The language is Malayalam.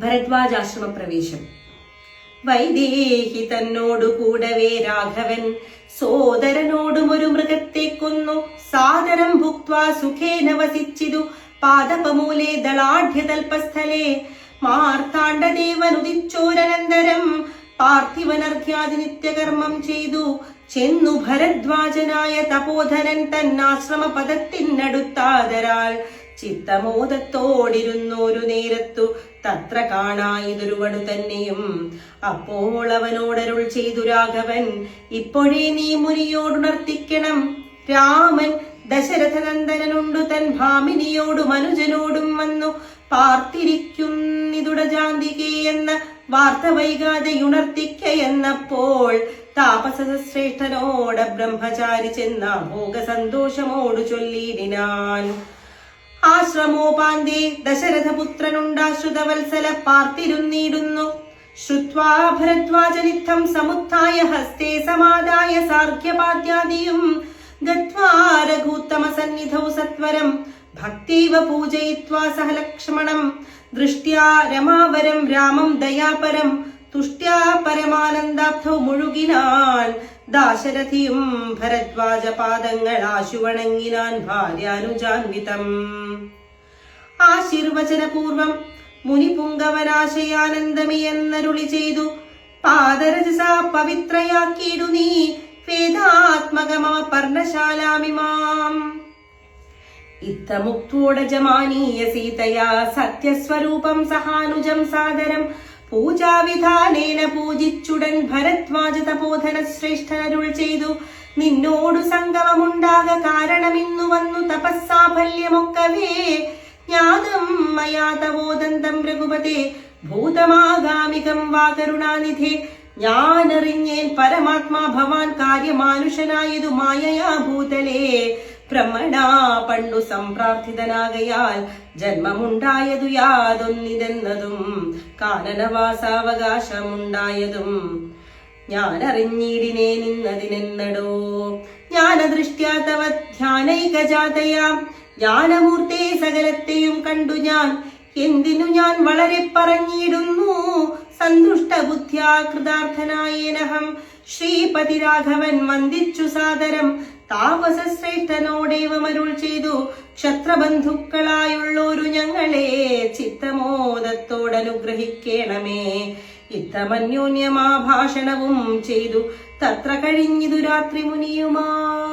ഭരദ്വാജാശ്രമ പ്രവേശം വൈദേഹി തന്നോടു കൂടവേ രാഘവൻ. സോദരനോടും ഒരു മൃഗത്തെ കൊന്നു. സാദരം ഭുക്വാ സുഖേന വസിച്ചിതു പാദപമൂലേ ദളാഢ്യതൽപസ്ഥലേ. മാർത്താണ്ഡദേവനുദിച്ചോരനന്തരം പാർത്ഥിവനർഘ്യാതി നിത്യകർമ്മം ചെയ്തു. ചെന്നു ഭരദ്വാജനായ തപോധനൻ തന്നാശ്രമ പദത്തിനടുത്താതരാൽ ചിത്തമോദത്തോടിരുന്നൊരു നേരത്തു തത്ര കാണായതൊരുവടു തന്നെയും. അപ്പോൾ അവനോടരുൾ ചെയ്തു രാഘവൻ ഇപ്പോഴേ നീ മുനിയോടുണർത്തിക്കണം. രാമൻ ദശരഥനന്ദനുണ്ടു തൻ ഭാമിനിയോടും അനുജനോടും വന്നു. പാർത്തിരിക്കുന്നിതുട ജാന്തികെ എന്ന വാർത്ത ഉണർത്തിക്കയെന്നപ്പോൾ താപസശ്രേഷ്ഠനോട് ബ്രഹ്മചാരി ചെന്ന ഭോഗ സന്തോഷമോടു ചൊല്ലിയിടിനാൻ. ആശ്രമോപാന്തേ ദശരഥപുത്രനുണ്ടാശ്രുതവത്സല പാർത്തിരുന്നിടുന്നു. ശ്രുത്വാ ഭരദ്വാചനിത്തം സമുത്ഥായ ഹസ്തേ സമാദായ സാർഖ്യപാദ്യാദിയും ഗത്വാ സന്നിധൗ സത്വരം ഭക്തീവ പൂജയിത്വാ സഹ ലക്ഷ്മണം. ദൃഷ്ട്യാ രമാവരം രാമം ദയാപരം തുഷ്ട്യാ പരമാനന്ദാബ്ധൗ മുഴുകിനാൻ ദാശരഥിയും ഭരദ്വാജ പാദങ്ങൾ ആശുവണങ്ങിനാൻ ഭാര്യാനുജാൻവിതം. ആശീർവചനപൂർവം മുനിപുങ്കവനാശയാനന്ദമി എന്നരുളി ചെയ്തു പാദരജസ പവിത്രയാക്കിയിടു നീ വേദാത്മകമ പർണശാലാമിമാം ഇത്തമുക്തോടജമാനീയ സീതയാ സത്യസ്വരൂപം സഹാനുജം സാദരം പൂജാവിധാനേന പൂജിച്ചുടൻ ഭരദ്വാജ തപോധന ശ്രേഷ്ഠനരുൾ ചെയ്തു. നിന്നോടു സംഗമമുണ്ടാക കാരണമിന്നു വന്നു തപസ്സാഫല്യമൊക്കവേ. ജ്ഞാതം മയാ തവോദന്തം രഘുപതേ. ഭൂതമാഗാമികം വാ കരുണാനിധി. ഞാനറിഞ്ഞേൻ പരമാത്മാ ഭവാൻ കാര്യമാനുഷനായതു മായയാ ഭൂതലേ. ഭ്രമണാ പണ്ടു സംപ്രാർത്ഥിതനാകയാൽ ജന്മമുണ്ടായതു യാതൊന്നിതെന്നതും കാനനവാസാവകാശമുണ്ടായതും ഞാൻ അറിഞ്ഞീടിനെ നിന്നതിനെന്നടോ. ജ്ഞാനദൃഷ്ട്യാ തവ ധ്യാനൈകജാതയാം. ജ്ഞാനമൂർത്തേ സകലത്തെയും കണ്ടു ഞാൻ. എന്തിനു ഞാൻ വളരെ പറഞ്ഞിടുന്നു? സന്തുഷ്ട ബുദ്ധ്യാ കൃതാർത്ഥനായേനഹം. ശ്രീപതി രാഘവൻ വന്ദിച്ചു സാദരം. താപസശ്രേഷ്ഠനോടേവമരുൾ ചെയ്തു. ക്ഷത്രബന്ധുക്കളായുള്ളൊരു ഞങ്ങളെ ചിത്തമോദത്തോടനുഗ്രഹിക്കേണമേ. ഇത്തമന്യോന്യമാഭാഷണവും ചെയ്തു. തത്ര കഴിഞ്ഞിതു രാത്രി മുനിയുമാ